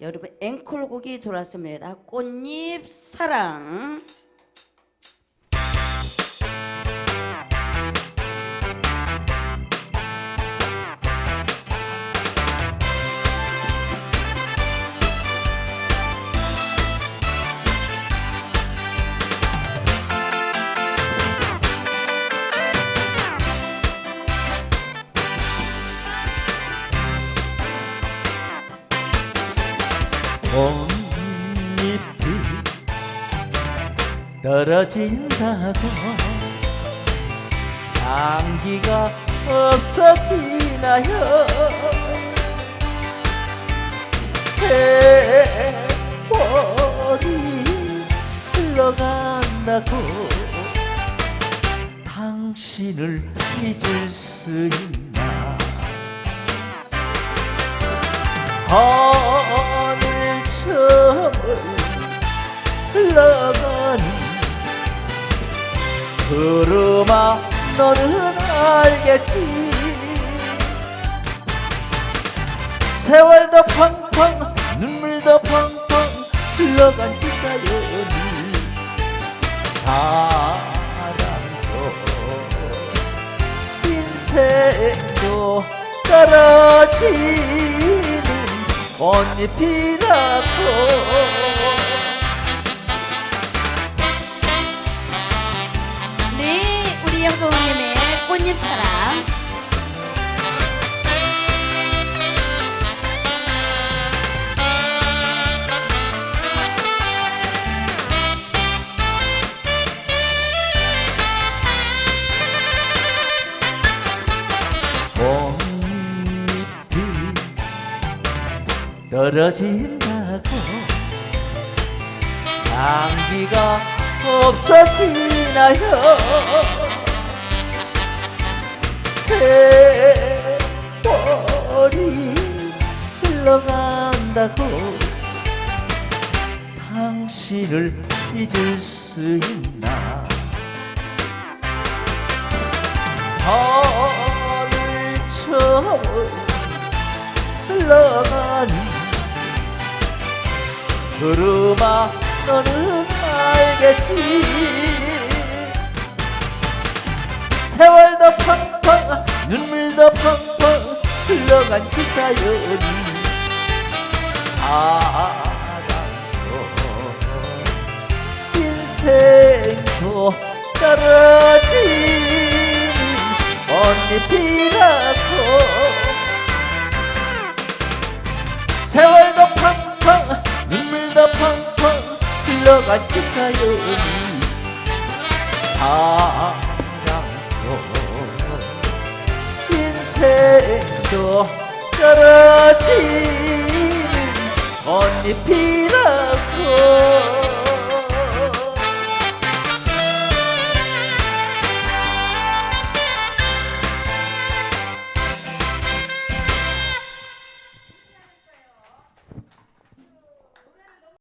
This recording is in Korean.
여러분 앵콜곡이 들어왔습니다. 꽃잎 사랑. 꽃잎이 떨어진다고 향기가 없어지나요? 세월이 흘러간다고 당신을 잊을 수 있나 흘러가는 구름아 너는 알겠지? 세월도 펑펑 눈물도 펑펑 흘러간 그 사연이 사랑도 인생도 떨어지는 꽃잎이라고 꽃잎이 떨어진다고 향기가 없어지나요 세월이 흘러간다고 당신을 잊을 수 있나? 하늘처럼 흘러가는 구름아 너는 알겠지? 세월도 펑펑 눈물도 펑펑 그 사연이 사랑도 인생도 떨어지는 꽃잎이라고 세월도 펑펑 눈물도 펑펑 흘러간 그 사연이 사랑도 인생 또 떨어지는 언니 피라고.